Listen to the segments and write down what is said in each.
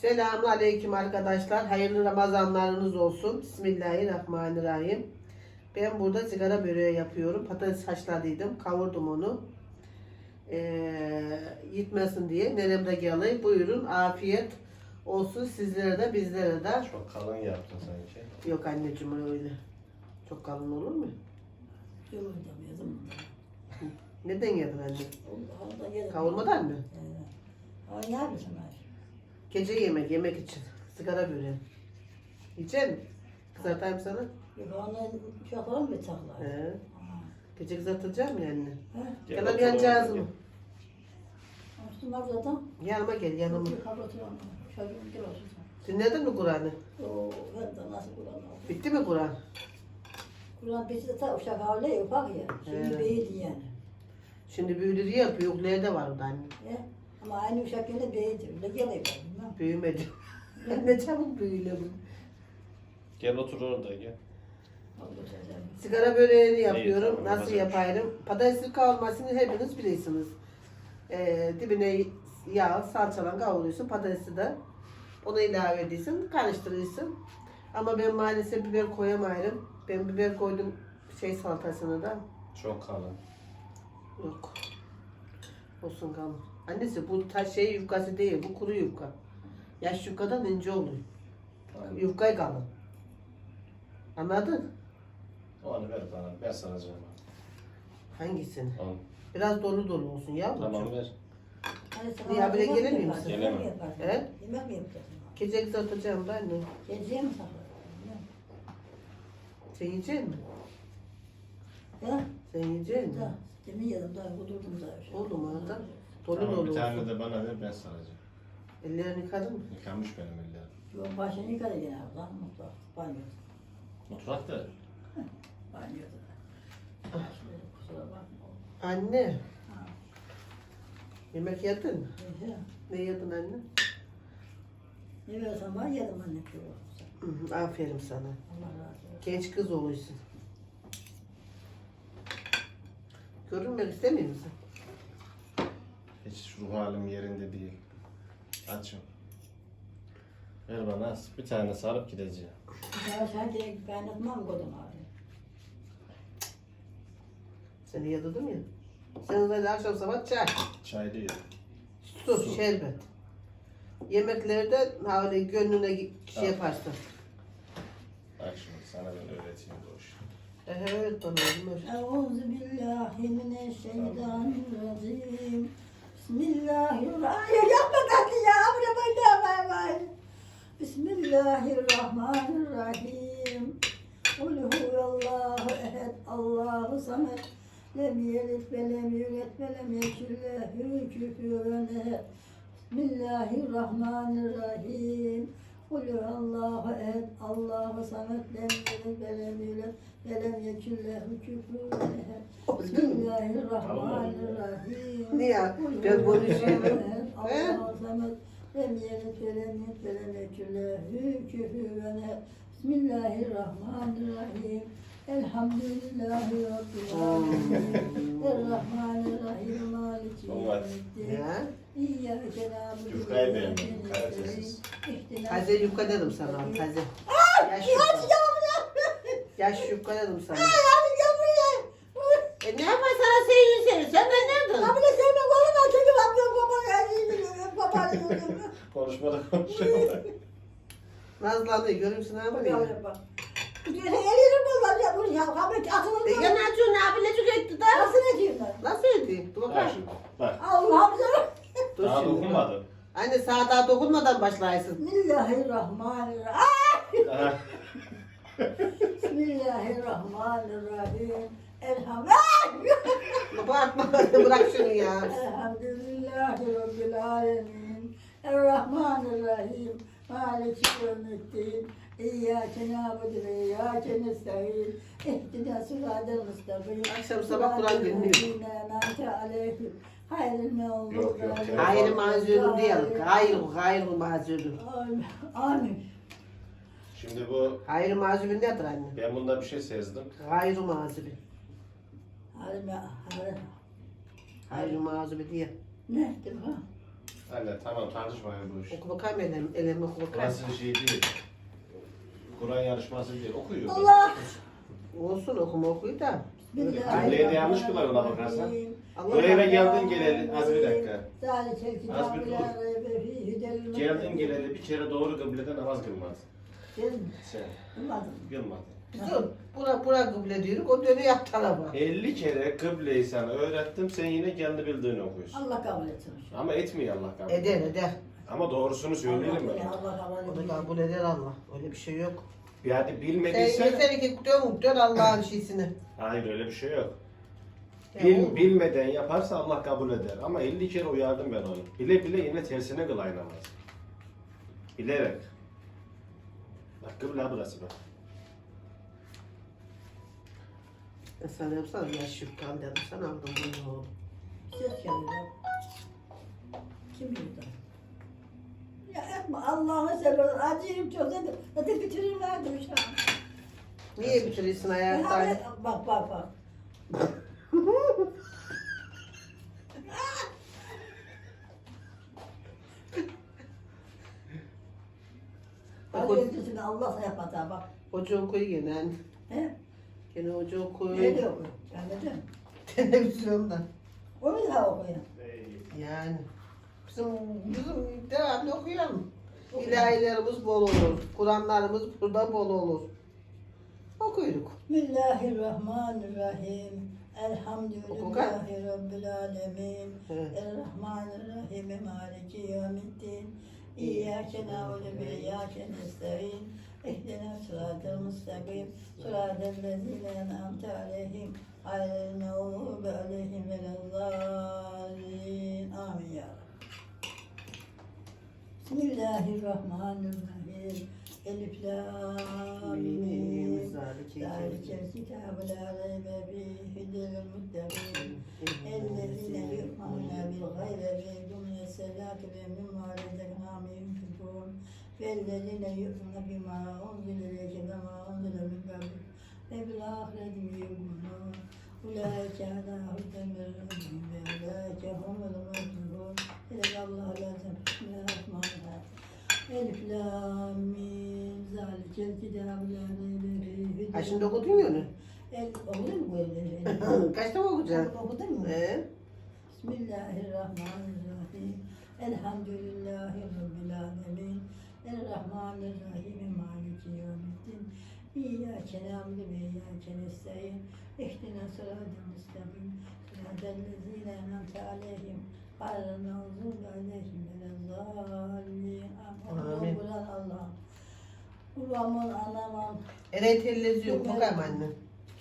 Selamun Aleyküm arkadaşlar. Hayırlı Ramazanlarınız olsun. Bismillahirrahmanirrahim. Ben burada sigara böreği yapıyorum. Patates haşladıydım. Kavurdum onu. Ee, gitmesin diye. Neremde geldi. Buyurun. Afiyet olsun sizlere de bizlere de. Çok kalın yaptın sanki. Yok anneciğim öyle. Çok kalın olur mu? Yolunda yazım. Neden yedin anne? Kavurmadan mı? Misin ay? Gece yemek, yemek için. Sigara böreği. Yiyecek misin? Kızartayım sana. Yok onu yapalım mı taklar? He. Gece kızartacağım ya anne. He? Gel otur yanacağız mı? Açtım var zaten. Yanıma gel yanıma. Kablo oturan çocuğum gel olsun. Dinledin mi Kur'an'ı? Oo, hem de nasıl Kur'an. Bitti mi Kur'an? Kur'an bizi de ta uşak havle yapak ya. Şimdi He. beydi yani. Şimdi büyüdü diye yapıyor. Büyükleri de var orada anne. He? Ama aynı uşak yine beydi. Öyle geliyor bilmem. Büyümedi. ne çabuk büyüyle bu. Gel otur orada gel. Sigara böreğini yapıyorum. tamam, Nasıl şey yaparım? Patatesli kavurmasını hepiniz bilirsiniz. Ee, dibine yağ, salçalan kavuruyorsun. Patatesi de ona ilave ediyorsun. Karıştırıyorsun. Ama ben maalesef biber koyamayırım. Ben biber koydum şey salatasını da. Çok kalın. Yok. Olsun kalın. Annesi bu taş şey yufkası değil. Bu kuru yufka. Yaş yufkadan ince oluyor. Aynen. Yufkayı kalın. Anladın? Onu ver bana. Ben saracağım. Hangisini? Onu. Biraz dolu dolu olsun yavrum. Tamam ver. Hani sana yemek mi gelir miyim sen? Gelemem. He? Yemek mi yapacaksın? Gece kızartacağım ben de. Geceye mi sakladın? Sen yiyecek misin? Ya? Sen yiyecek misin? Da, demin yedim daha kudurdum daha. Oldu mu orada? Dolu Tamam, dolu bir tane de bana ver ben saracağım. Ellerini yıkadın mı? Yıkanmış benim ellerim. Yo başını yıkadı gene abla mutfak banyoda. Mutfakta. Banyoda. Ah. Kusura bakma. Anne. Ha. Yemek yedin mi? Neyse. Ne yedin anne? Ne versen var yedim anne kilo. Hı hı, Aferin sana. Allah razı olsun. Genç kız oluyorsun. Görünmek istemiyor musun? Hiç ruh halim yerinde değil. Açım. Ver bana. Bir tane sarıp gideceğim. Daha sanki kaynatmam koydum abi. Seni yadırdım ya. Sen zaten akşam sabah çay, Çay değil. su, Su. şerbet. Yemeklerde öyle gönlüne şey Tamam. yaparsın. Bak şimdi sana ben öğreteyim işi. Evet oğlum öyle. Euzu billahi mineşşeytanirracim. Bismillahirrahmanirrahim. Yapma tatlı ya. Abone böyle bay bay. Bismillahirrahmanirrahim. Kul huvallahu ehed. Allahu samet. Lem yelid ve lem yulad ve lem yekun lehu kufuven ehed. Bismillahirrahmanirrahim. Kul huvallahu ehed. Allahu samet. Lem yelid ve lem yulad ve lem yekun lehu kufuven ehed. Bismillahirrahmanirrahim. Niye? Ben konuşuyorum. Allahu samet. Lem yelid ve lem yulad ve lem yekun lehu kufuven ehed. Bismillahirrahmanirrahim. Elhamdülillahi Rabbil alemin. Errahmanirrahim. Maliki yevmiddin. Ya. İyyâke nâbudu Yufkayı nestaîn. İhdina Taze yufka dedim sana. Taze. Yaş Yaş yufka. Yaş yufka dedim sana. E ne yapar sana seviyor seni? Sen de nereden? Abi de sevme oğlum çocuk yapıyor baba geldiği biliyor. Baba diyor. Konuşmada konuşuyorlar. Nazlanıyor. Görüyor musun abi? Ya. Böyle bak. Diyor elirim olmaz ya. Abi atılır E mı? ya ne yapıyorsun? Ne abilecik etti de. Nasıl ediyorsun? Nasıl etti? Dur Bak bakalım. şimdi. Bak. Allah'ım sana. Dur Daha şimdi. dokunmadı. Anne sağa daha dokunmadan başlaysın. Bismillahirrahmanirrahim. Aha. Bismillahirrahmanirrahim. Elhamdülillah. Bağırtma. Bırak şunu ya. Elhamdülillahi Rabbil alemin. Errahmanirrahim. Maliki yevmiddin. İyyâke nâbudu ve iyyâke nestaîn. İhdina sıradel mustakîm. Akşam sabah Kur'an dinliyor. Nâte aleyhim. Hayril yok. Hayır mazlum diyelim. Hayır, hayır mazlum. Amin. Şimdi bu Hayır mazlum nedir anne? ben bunda bir şey sezdim. Hayır, hayır. Hayır mazlum diye. Ne ettim ha? Anne tamam tartışmayın bu iş. Okulu kaym elim, elimi okulu kaym. Burası şey değil. Kur'an yarışması değil. Okuyor. Allah. Olsun okuma okuyu da. Cümleyi de yanlış kılar ona bakarsan. Allah Bu eve geldin geleli. Az bir dakika. Az bir dur. Geldin geleli bir kere doğru kıblede namaz kılmadın. Sen Duymadın. kılmadın. Biz o bura bura kıble diyoruz. O dönüyor yap tarafa. 50 kere kıbleyi sana öğrettim. Sen yine kendi bildiğini okuyorsun. Allah kabul etsin. Ama etmiyor Allah kabul. Eder eder. Ama doğrusunu söyleyelim ben. Allah kabul Onu etsin. kabul eder Allah. Öyle bir şey yok. Yani Sen bilmediysen... yeter ki dön dön Allah'ın şeysini. Hayır öyle bir şey yok. Ya Bil, oğlum, bilmeden yaparsa Allah kabul eder. Ama 50 kere uyardım ben onu. Bile bile yine tersine kıl aynı namaz. Bilerek. Bak kıble burası bak. Ben sana yapsana ya şükran dedim. Sen aldın bunu oğlum. Ses geliyor. Kim? Ya Allah'ını seversen acıyım çok dedim. Zaten bitirirlerdi uşağım. Niye bitiriyorsun Ya, ayakta? Bak bak bak. Bak Hadi o, ötesini Allah sana yapmadı bak. ocağı koy gene. He? Gene ocağı koy. Ne diyor bu? Anladın? Televizyonda. O mu daha okuyor? Yani. Bizim, bizim devamlı okuyalım. İlahilerimiz bol olur. Kur'anlarımız burada bol olur. Okuyorduk. Bismillahirrahmanirrahim. Elhamdülillahi Rabbil alemin. Errahmanirrahim. Maliki yevmiddin. İyyâke na'budu ve iyyâke nestaîn. İhdina sıratal mustakim. Sıratal lezîne en'amte aleyhim. Gayril mağdubi aleyhim velezzâlin. Amin ya Rabbi. Bismillahirrahmanirrahim. Elif lamim. Zalike kitabu la raybe fihi hudel muttaqin. Ellezine yu'minuna bil gayri ve yudunne selati ve mimma rızaknahum yunfikun. Vellezine yu'minuna bima unzile ileyke ve ma unzile min qablik ve bil ahireti yu'minun. Ulaike ala hudel min rabbihim ve ulaike humul muflihun. Elhamdülillahirrahmanirrahim. Bismillahirrahmanirrahim. Ha şimdi okudun mu onu? El olur mu böyle? Kaç defa okuyacaksın? Okudun mu? He. Bismillahirrahmanirrahim. Elhamdülillahi rabbil alamin. Errahmanirrahim. Maliki yevmiddin. İyyâke nâbudu ve iyyâke nestaîn. İhdina sıratal müstakîm. Sıratal lezîne en'amte aleyhim. Aleyhim velezzâlin. Amin. Allah'ım. Kur'an'ın anamın Ere televizyon kokayım anne.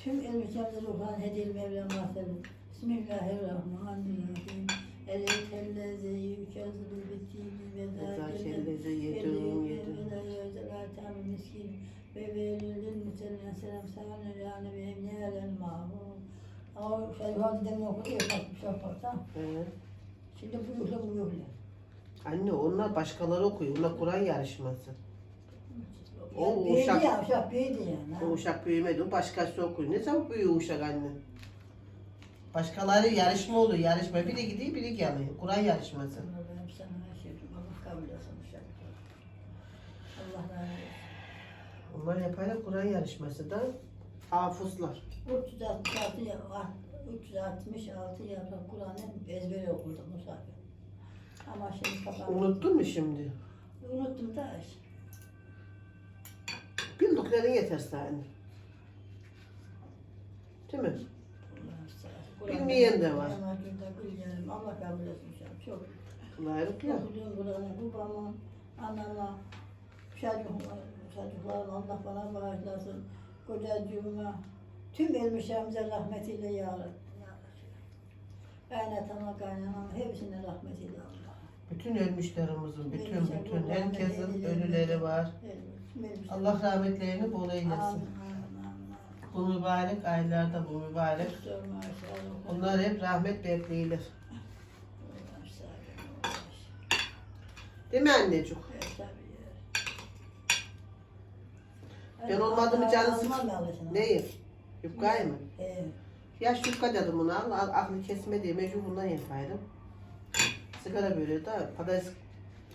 Tüm elbisemde ruhan hedil Mevlam mahzedin. Bismillahirrahmanirrahim. Eleytellezi yükezli bittiğini ve Ezâkellezi yedûn yedûn. Miskin ve verilil müselline selam sâne yani ve emniyelen mahmum. Ama şey validem okuyor bakmış ortada. Evet. Şimdi bu yuhla bu yuhla. Anne onlar başkaları okuyor. Onlar Kur'an yarışması. O büyüdü uşak- ya, uşak büyüdü yani. O uşak büyümedi. O başkası okuyor. Ne zaman büyüyor uşak anne? Başkaları yarışma oluyor. Yarışma. Biri gidiyor biri geliyor. Kur'an yarışması. Allah'ım sana her şey Allah kabul etsin uşak. Allah razı olsun. Onlar yaparlar Kur'an yarışması da hafızlar. 366 ya- 366 yaprak Kur'an'ı ezbere okudum Musa. Ama şimdi kapandı. Unuttun mu şimdi? Unuttum da işte. Bildiklerin yeter sana. Değil mi? Bilmeyen de var. Allah kabul etsin uşağım. Çok. Kolaylıkla. Okuduğum Kur'an'ı babama, anama, çocuklar, çocuklarım Allah bana bağışlasın. Kocacığıma, tüm elmişlerimize rahmetiyle ya Rabbi. Kaynatama kaynanama hepsine rahmetiyle Allah. Bütün ölmüşlerimizin, bütün Benim bütün herkesin ölüleri var. Elmişlerim- Allah rahmetlerini bol eylesin. amin, amin. Bu mübarek aylarda bu mübarek. Onlar hep rahmet bekleyilir. Değil mi anneciğim? Ben olmadı mı canı sık- Almam alışına. Neyi? Yufkayı mı? Evet. Ya şufka dedim buna al, aklı kesme diye mecbur bundan yapaydım. Sigara böreği de patates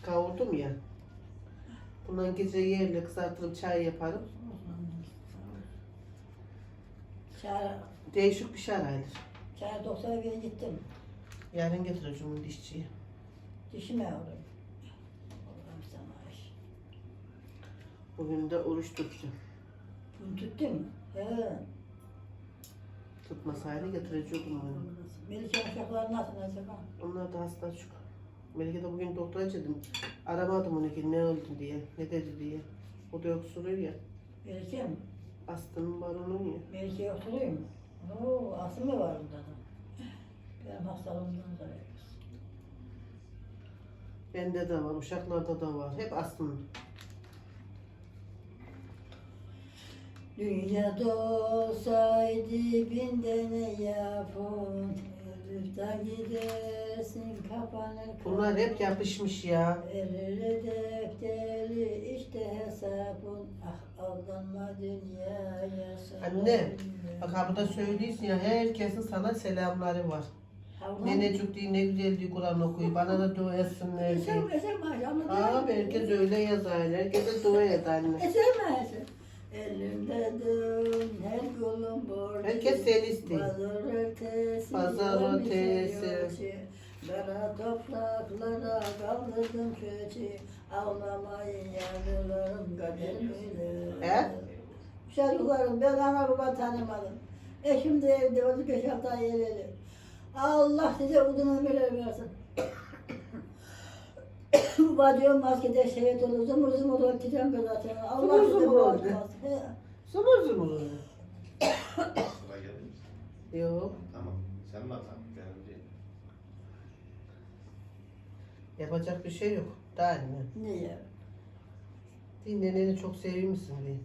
kavurdum ya. Bundan gece yerle kızartırım çay yaparım. Çağır, Değişik bir şey arayılır. çağır doktora bir gittim. Yarın getireceğim onu dişçiye. Dişime ağrım. Allah'ım sana iş. Bugün de oruç tutacağım. Bunu tuttun. He. Tutmasaydı getirecektim onu. Melike uşaklar nasıl acaba? Onlar da hasta çok. Melike de bugün doktora dedim. Aramadım onu ki ne oldu diye, ne dedi diye. O da öksürüyor ya. Melike mi? Astımın var onun ya. Melike oturuyor mu? Oo, aslı mı var bunda da? Benim hastalığımdan dolayı. Bende de var, uşaklarda da var. Hep astım. Dünyada olsaydı bin tane yapın Rıfta gidersin kapanır Bunlar hep yapışmış ya. Erir defteri işte hesabın Ah aldanma dünyaya Anne, Bak ha burada söylüyorsun ya herkesin sana selamları var. Nenecik diye ne güzel diye Kur'an okuyor. Bana da dua etsinler diye. Eser mi eser mi Aa herkes öyle yazar. Herkese dua et anne. Eser mi eser Elimde dön her kolum borcu. Herkes seni istiyor. Pazar ötesi Pazar ötesi. Kara topraklara kaldırdım kötü. Ağlamayın yavrularım kader böyle He? Çocuklarım ben ana baba tanımadım. Eşim de evde oldu beş altı ay yereli Allah size uzun ömürler versin Bacım maskede şehit olur, zımır zımır olur, titrem zaten. Allah Zımır zımır oldu. bağışlasın. He. Zımır zımır oluyor. Sıra gelir misin? Yok. Tamam. Sen mi atan? Benim değil. Yapacak bir şey yok. Daha anne. Niye? Dinleneni çok sevmişsin diye.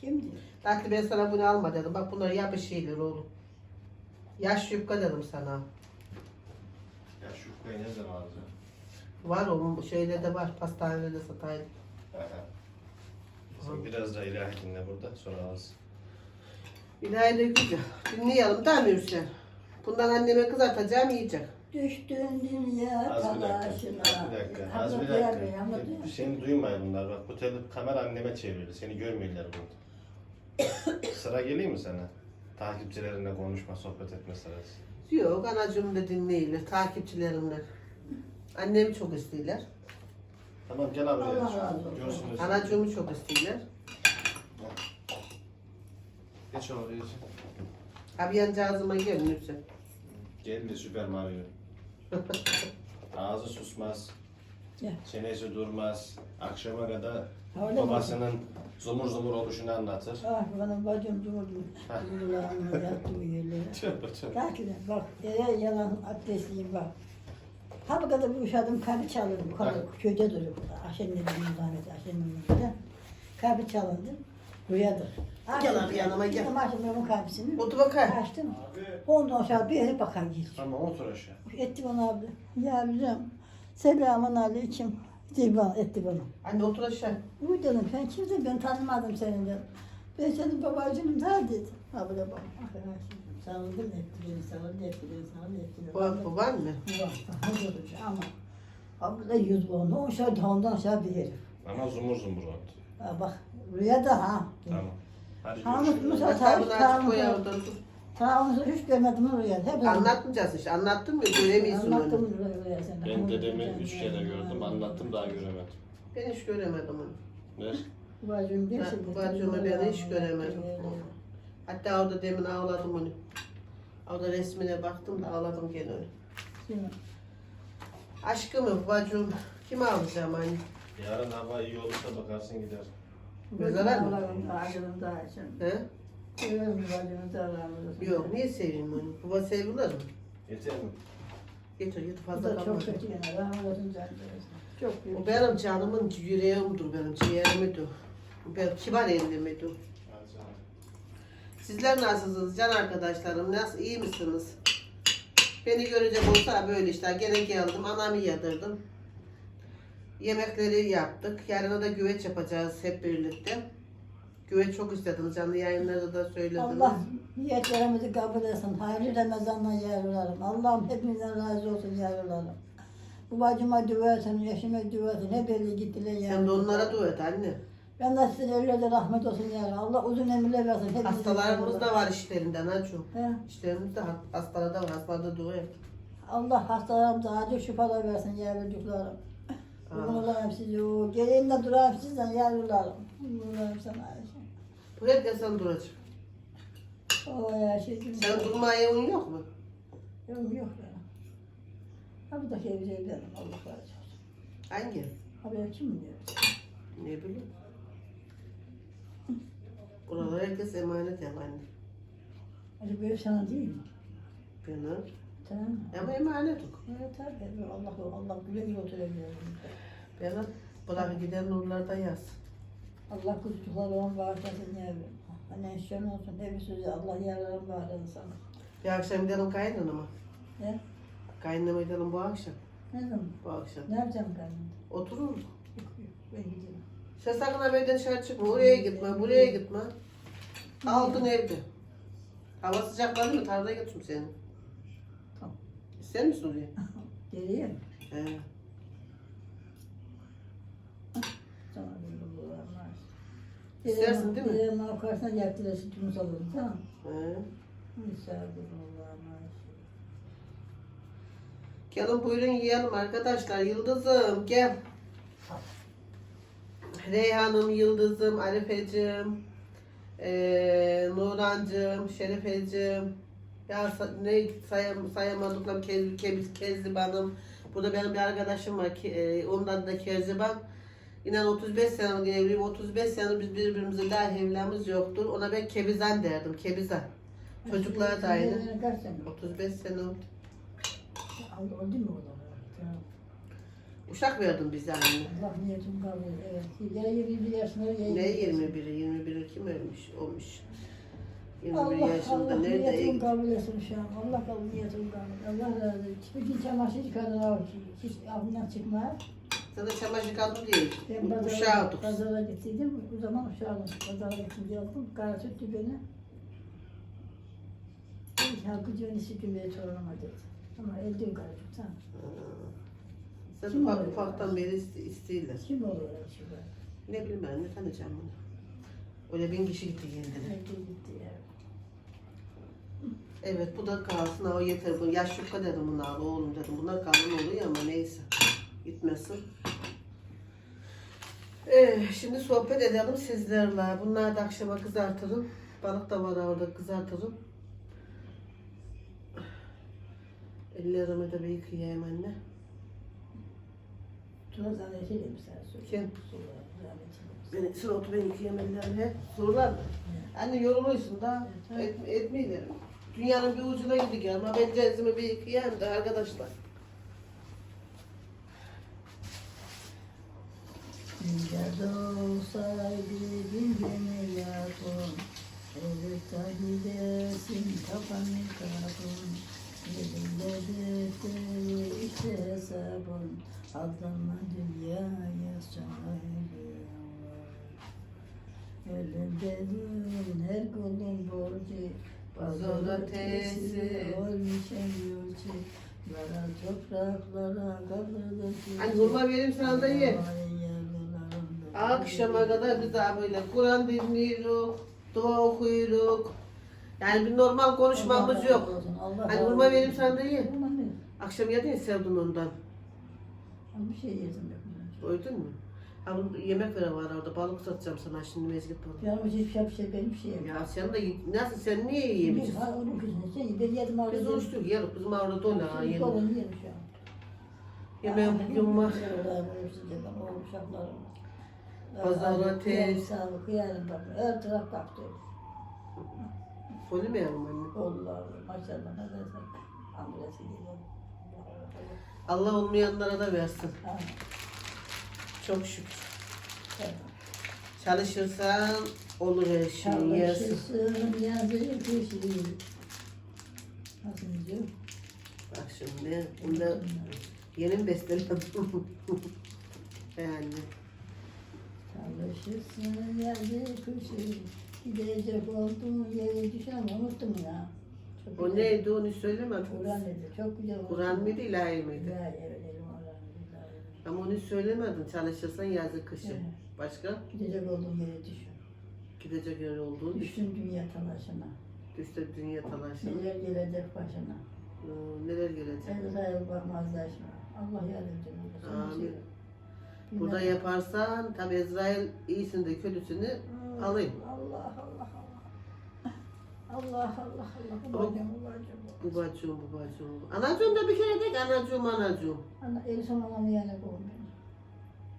Kim diyor? Belki ben sana bunu alma dedim. Bak bunlar yapış şeyler oğlum. Yaş yufka dedim sana. Ya şu kupayı ne zaman alacağım? Var oğlum şeyde de var. Pastanede de satayım. Sen biraz da ilahi dinle burada sonra az. İlahi de güzel. Dinleyelim değil mi Hüseyin? Bundan anneme kızartacağım yiyecek. Düştün dünya Az bir dakika. Bir dakika. Az bir dakika. Seni duymuyor bunlar. Bak bu tele kamera anneme çevrildi. Seni görmüyorlar burada. Sıra geliyor mu sana? Takipçilerinle konuşma, sohbet etme sırası. Yok anacığım da dinleyilir. Takipçilerimle. Annemi çok istiyorlar. Tamam gel abi. Allah razı olsun. Görsünüz. Anacığımı çok istiyorlar. Geç oraya. Abi yancağızıma gelin Hüseyin. Geldi Süper Mario. Ağzı susmaz. Gel. Çenesi durmaz. Akşama kadar Öyle mi? babasının zumur zumur oluşunu anlatır. Ah benim bacım durdu. Durdularını yattı yerlere. Tövbe tövbe. Belki de bak yere yalan abdestliyim bak. Ha bu kadar uşadım kapı çalındı. Yukarı köyde duruyor burada. Evinden zahmet Aşen'in evinden. Kapı çalındı. Rüyadır. Gel abi yanıma gel. Açtım onun kapısını. Otur bakayım. Açtım. Ondan sonra bir yere bakar geliyor. Tamam otur aşağı. Etti bana abi. Ya bizim selamun aleyküm. Diye bana etti bana. Anne otur aşağı. Uy dedim sen kimsin ben tanımadım seni dedim. Ben senin babacığım da dedi. Böyle bak. Etti beni, sarıldı etti beni, sarıldı etti beni. Bu, bu var mı? Daha duracak ama. Ha burada yüz bulundu. O aşağı ondan aşağı bir herif. Ama zumur zumur oldu. Ha bak rüyada ha. Tamam. Hadi Tamam, görüşürüz. Musa- Hatta bunu Tamam, açık koy tamam. orada dur. Tamamını hiç görmedim rüyada. Hep Anlatmayacağız işte. Anlattın mı? Göremiyorsun onu. Anlattım rüyada sen. Ben dedemi üç kere gördüm, anlattım daha göremedim. Ben hiç göremedim onu. Ne? Bacım Ben, gerçekten. bacımı ben hiç göremedim. Hatta orada demin ağladım onu. Orada resmine baktım da ağladım gene onu. Şimdi, Aşkımı, bacım. Kime alacağım anne? Yarın hava iyi olursa bakarsın gider. Güzel mi? Bacım daha için. He? Seviyorum bacımı da aramızda. Yok, niye seveyim onu? Baba sevilir mi? Yeter mi? Getir, getir Bu fazla da çok kalma. kötü yani. Rahmetin. Çok büyük. O benim canımın yüreğimdir benim, ciğerimidir. Ben kibar elimidir. Sizler nasılsınız can arkadaşlarım? Nasıl iyi misiniz? Beni görecek olsa böyle işte gene geldim anamı yadırdım. Yemekleri yaptık. Yarına da güveç yapacağız hep birlikte. Güveç çok istediniz canlı yayınlarda da söylediniz. Allah niyetlerimizi kabul etsin. Hayırlı Ramazan'la yavrularım. Allah'ım hepinizden razı olsun yavrularım. Bu bacıma düversin, yaşıma düversin. Hep belli gittiler ya. Sen de onlara dua et anne. Ben de sizin ölülerine rahmet olsun ya. Allah uzun ömürler versin. Hepinize Hastalarımız da var işlerinden çok. He. İşlerimizde hastalara da var. Hastalarda et. Allah hastalarımıza acil şifalar versin yavrucuklarım. Amin. Kurbanlarım sizi o. Gereğinde durayım sizden yavrularım. Kurbanlarım sana. Buraya gel sen duracak. O ya şey. Sen durmaya uyun yok mu? Yok yok ya. Ha bu da şey evlerim. Allah razı olsun. Hangi? Haber kim diyor? Ne bileyim. Buralar herkes emanet anne. Acaba böyle sana değil mi? Benim. Tamam? Ama emanet yok. Evet tabii. Allah Allah güle güle oturabiliyor. Benim. Bırak giden nurlarda yaz. Allah kuzucuklarına bağışlasın yavrum. Hani eşyan olsun. Hep sözü Allah yararına bağışlasın sana. Bir akşam gidelim kaynanama. Ne? Kaynanama gidelim bu akşam. Ne zaman? Bu akşam. Ne yapacağım ben? Oturur mu? Ben gidiyorum. Sen sakın ha evden dışarı çıkma. Oraya gitme, buraya gitme. Aldın evde. Hava sıcakladı mı? Tarlaya götürüm seni. Tamam. İster misin oraya? Geriye mi? He. Tamam. İstersin değil mi? Geriye mavkasına yaptılar sütümüzü alalım. Tamam. He. Misafirullah. Gelin buyurun yiyelim arkadaşlar. Yıldızım gel. Reyhan'ım, Yıldız'ım, Arife'cim, eee Nurancığım, Şerife'cim, ya ne sayam, sayamadıklarım Kez, Kez, Kezliban'ım. Burada benim bir arkadaşım var, ki, eee, onun adı da Kezliban. İnan 35 senelik evliyim. 35 sene biz birbirimize daha evliliğimiz yoktur. Ona ben Kebizan derdim, Kebizan. Çocuklar da aynı. Senin Kaç sene? 35 sene oldu. Oldu mu o. Uşak verdim bize anne. Allah niyetim kabul evet. Yere 21 yaşında yere Ne 21'i? 21'i kim ölmüş? Olmuş. 21 Allah yaşında Allah nerede? niyetim kabul etsin şu an. Allah kabul niyetim kabul. Allah razı olsun. Bütün çamaşır yıkadılar. Hiç aklımdan çıkmaz. Sana çamaşır kaldı değil. Ben pazara, Uşağıdık. pazara gittiydim. O zaman uşağım. Pazara gittim geldim. Kara tuttu beni. Dedi, Halkı cönü sütü beni torunuma dedi. Ama öldüm karıcığım tamam. Sen Kim ufak oluyor? ufaktan beri iste- istiyorlar. Kim oluyor acaba? Ne bileyim ben ne tanıyacağım bunu. Öyle bin kişi gitti kendine. Öldü gitti ya. Evet bu da kalsın ha o yeter. Bu yaş yufka dedim buna oğlum dedim. Bunlar kalın oluyor ama neyse. Gitmesin. Ee, şimdi sohbet edelim sizlerle. Bunları da akşama kızartırım. Balık da var orada kızartırım. Ellerimi de bir yıkayayım anne. Tuna zannetiyle mi sen söyle? Kim? Sonra zannetiyle mi? Ben sıra otu ben yıkayayım ellerimi. Sorular mı? Anne yoruluyorsun da et, etmeyelim. Dünyanın bir ucuna gidiyor ama ben cezimi bir yıkayayım da arkadaşlar. Dünya doğsaydı gündeme yakın Elbette gidersin kafanı kapın Elinde defteri işte hesabın Aldanma dünyaya sana Ölümde durun her kulun borcu Pazar ötesi. Olmuş en yolcu Lara topraklara kaldırdı Anne hurma vereyim sana da ye. Akşama kadar biz daha böyle Kur'an dinliyoruz, dua okuyoruz. Yani bir normal konuşmamız yok. Hani hurma vereyim sana da ye. Akşam yedin sevdin ondan. Bir şey yedim yok. Doydun mu? Ha bu yemek veren var orada balık satacağım sana şimdi mezgit balık. Canım hiçbir şey, bir şey benim bir şey yedim. Ya sen de nasıl sen niye yiyemeyeceksin? Ha onun kızını sen ben yedim orada. Biz oruçluyuz yiyelim bizim orada dolu ha yemek. Dolunu yedim şu an. Yemeğim bugün var. Pazara tez. Sağlık yarın bak. Her taraf mi yavrum anne? Allah maşallah ne dersen. Allah olmayanlara da versin. Ha, Çok şükür. tamam. Çalışırsan olur her şey. Yersin. Çalışırsın yazı kışı. Nasıl diyor? Bak şimdi bunda yeni mi besteledim? yani. Çalışırsın yazı kışı. Gidecek olduğun yere düşen unuttum ya. O neydi onu söylemedim. Kur'an dedi. Çok güzel. Kur'an mıydı ilahi miydi? Ya evet elim. Ama onu söylemedin. Çalışırsan yazı kışın. Evet. Başka? Gidecek olduğum yere düşün. Gidecek yer olduğu düşün. Düşün dünya talaşına. İşte dünya talaşı. Neler gelecek başına. Ee, neler gelecek? Ezrail bakmaz başına. Allah yardımcın olsun. Amin. Burada yaparsan tabi Ezrail iyisini de kötüsünü alayım. Allah Allah Allah. Allah Allah Allah. Babacım babacım. Babacığım babacığım. Anacığım da bir kere de anacığım anacığım. Ana el son anamı yani kovmuyor.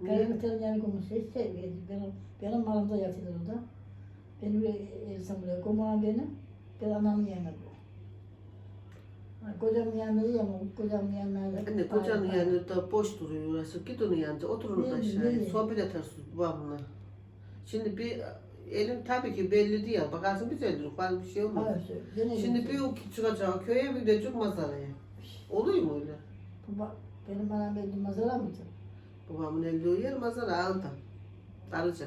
Niye? Karamiterin yani kovmuş. Hiç sevmedi. Benim, benim malımda yatıyor orada. Benim el son buraya kovmuyor benim. Ben anamın yanına bu. Kocamın yanında iyi ama kocamın yanında. Anne kocanın yani da boş duruyor orası. Git onun yanında oturun aşağıya. Sohbet edersin babamla. Şimdi bir elim tabii ki belli değil. Bakarsın güzeldir. Var bir şey olmaz. Hayır, gene Şimdi bir o çıkacak köye bir gidecek mazaraya. Oluyor mu öyle? Baba, benim anam belli mazara mıydı? Babamın eldiği yer mazara ağında. Darıca.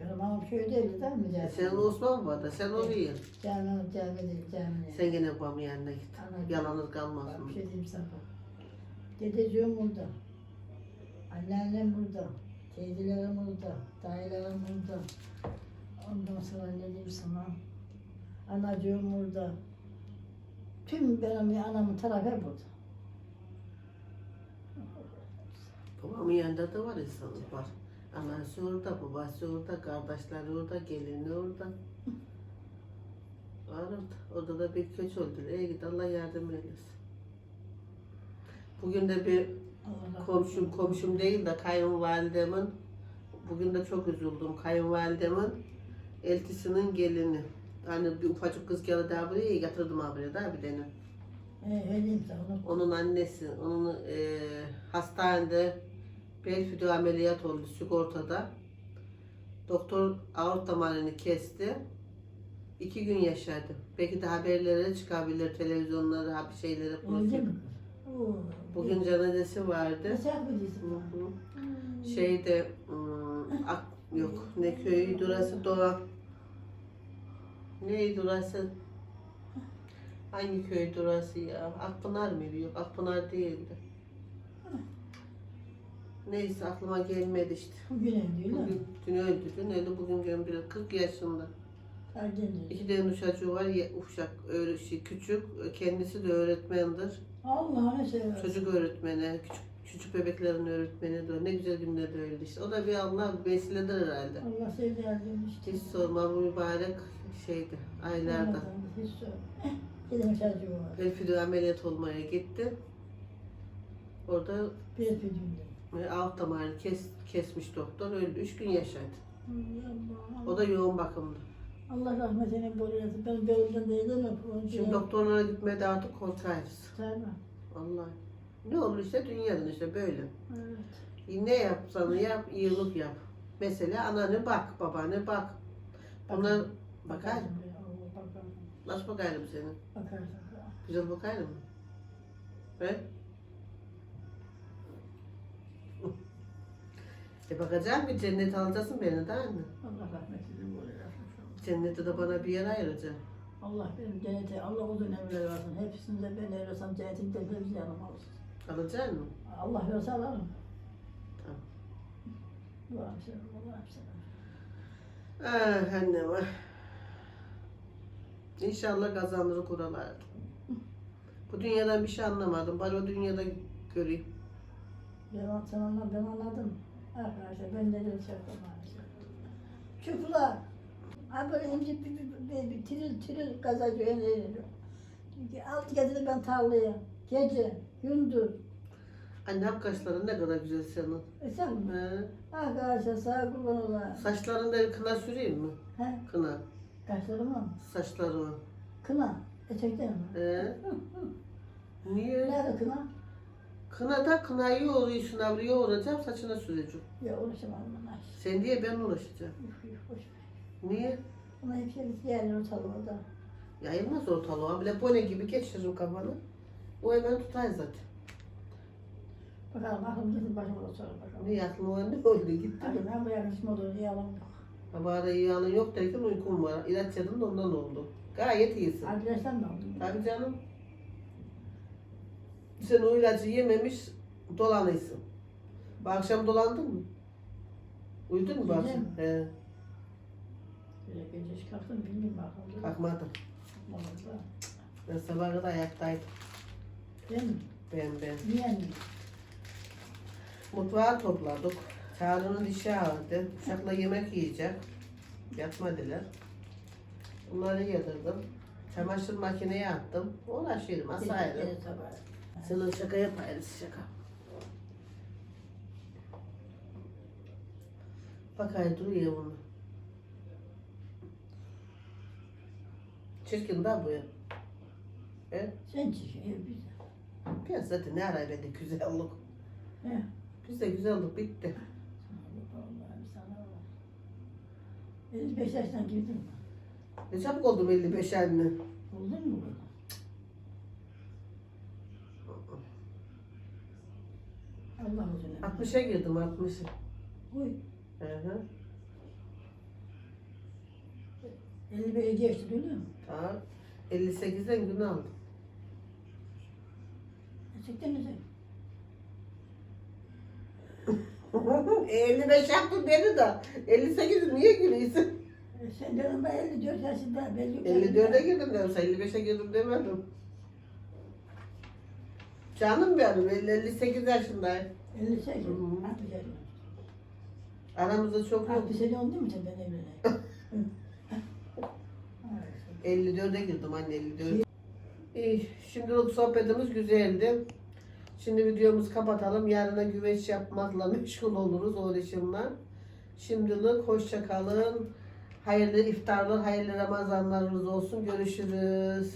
Benim anam köydeydi değil mi? E Senin Osman var da sen onu yer. Cami değil, cami. Sen gene babamın yanına git. Ana- Yalanır kalmaz Bak mı? bir şey diyeyim sana. Dedeciğim burada. Anneannem burada. Teyzelerim burada. Dayılarım burada. Ondan sonra ne diyeyim sana? Anacığım burada. Tüm benim anamın tarafı burada. Babamın yanında da var insanlık var. Anası orada, babası orada, kardeşleri orada, gelini orada. Var orada. Orada da bir köç öldü. Ey git Allah yardım eylesin. Bugün de bir komşum, komşum değil de kayınvalidemin, bugün de çok üzüldüm. Kayınvalidemin eltisinin gelini. Hani bir ufacık kız geldi daha buraya getirdim abi daha bir onu- Onun annesi, onun e, hastanede bel fidüğü ameliyat oldu sigortada. Doktor aort damarını kesti. İki gün yaşadı. Belki de haberlere çıkabilir, televizyonlara, bir şeylere Öyle mi? Bugün cenazesi vardı. Yapıyorsun? Hı hı. Şeyde, ım, ak, yok ne köyüydü orası, Doğa. Neydi orası? Hangi köydü orası ya? Akpınar mıydı? Yok Akpınar değildi. Neyse aklıma gelmedi işte. Bugün öyle değil mi? Bugün, dün öldü, dün öldü, bugün geldi. 40 yaşında. Ergenci. İki tane çocuğu var, ya- uşak, öyle şey, küçük. Kendisi de öğretmendir. Allah'ını seversen. Çocuk öğretmeni, küçük, küçük bebeklerin öğretmeni de ne güzel günlerde öldü işte. O da bir Allah vesiledir herhalde. Allah seni işte. Hiç sorma bu mübarek şeydi, aylarda. Hiç sorma. Benim çocuğum var. Elfidü ameliyat olmaya gitti. Orada Bir filmde. e, alt damarını kes, kesmiş doktor, öldü. Üç gün yaşadı. Allah, O da yoğun bakımda. Allah rahmetini bol eylesin. Ben değdim mi? Onun Şimdi doktorlara gitmeye artık korkarız. Tamam. Vallahi. Ne olur işte dünyadan işte böyle. Evet. Ne yapsan yap, iyilik yap. Mesela ananı bak, babanı bak. Bunlar bakar. Bakar. Nasıl bakarım senin? Bakarsın. Güzel bakarım mı? He? E bakacağım bir cennet alacaksın beni değil mi? Allah rahmetini bol eylesin. Cennette de bana bir yer ayıracaksın. Allah benim cennete, Allah uzun ömürler versin. Hepsini de ben eylersem cennetin de hepsi yanıma olsun. Alacaksın mı? Allah verse alırım. Tamam. Allah'ım sever, Allah'ım sever. Ah annem ah. İnşallah kazanır kuralar. Bu dünyadan bir şey anlamadım. Bari o dünyada göreyim. Ben, sen anla, ben anladım. Arkadaşlar ben de de maalesef. Çocuklar. Bir, bir tiril tiril gazacı öneriyor. Altı gece ben tarlaya. Gece, gündüz. Annem kaşların ne kadar güzel senin. E sen mi? He. Arkadaşlar sağ kurban ola. Saçlarında kına süreyim mi? He? Kına. Kaşları mı? Saçlarımı. Kına. Etekten mi? He. Niye? Nerede kına? Kına da kınayı yoğuruyorsun abi yoğuracağım saçına süreceğim. Ya uğraşamam bunlar. Sen diye ben uğraşacağım. Yuf yuf boş. Niye? Bunlar hepsi yerler ortalığı Yayılmaz ortalığa. Bile bone gibi geçiririm kafanı. O hemen tutar zaten. Bakalım aklım gitsin başıma da sonra bakalım. Ne aklıma ne oldu gitti mi? Ben bu yaklaşma olur yalan yok. Ama iyi alın yok derken uykum var. İlaç yedim de ondan oldu. Gayet iyisin. Arkadaşlar ne oldu? Tabii canım. Sen o ilacı yememiş dolanıysın. Bu akşam dolandın mı? Uyudun mu bu akşam? He, Böyle gece çıkarttım bilmiyorum bakalım. kalkmadım. Vallahi. Ben sabah kadar ayaktaydım. Ben mi? Ben ben. Niye mi? Mutfağı topladık. Çağrı'nın dişi ağrıdı. Uşakla yemek yiyecek. Yatmadılar. Bunları yedirdim. Çamaşır makineye attım. Uğraşıyorum asaydım. Gece sabah. Senin şaka yaparız şaka. Bak ay duruyor bunu. Çirkin daha bu ya. E? Sen çıkıyor bize. Ben zaten ne ara bende güzellik. He. Bizde güzellik bitti. Allah'ım sana var. 55 yaştan girdin mi? Ne çabuk oldum 55 anne. Oldun mu? Allah uzun ömür. 60'a girdim 60'a. Uy. Hı hı. 55'e geçti duyuyor musun? Tamam. 58'den gün aldım. Gerçekten mi sen? 55 yaptın beni de. 58'i niye gülüyorsun? E, Sen de ben 54 yaşında belli. 54'e girdim dedim. 55'e girdim demedim. Canım benim 50 58 yaşındayım. 58. Hı hı. 60 yaşında. Aramızda çok yok. 60 sene oldu mu sen ben evleneyim? 54'e girdim anne 54. İyi, şimdilik sohbetimiz güzeldi. Şimdi videomuzu kapatalım. Yarına güveç yapmakla meşgul oluruz uğraşımla. Şimdilik hoşça kalın. Hayırlı iftarlar, hayırlı Ramazanlarınız olsun. Görüşürüz.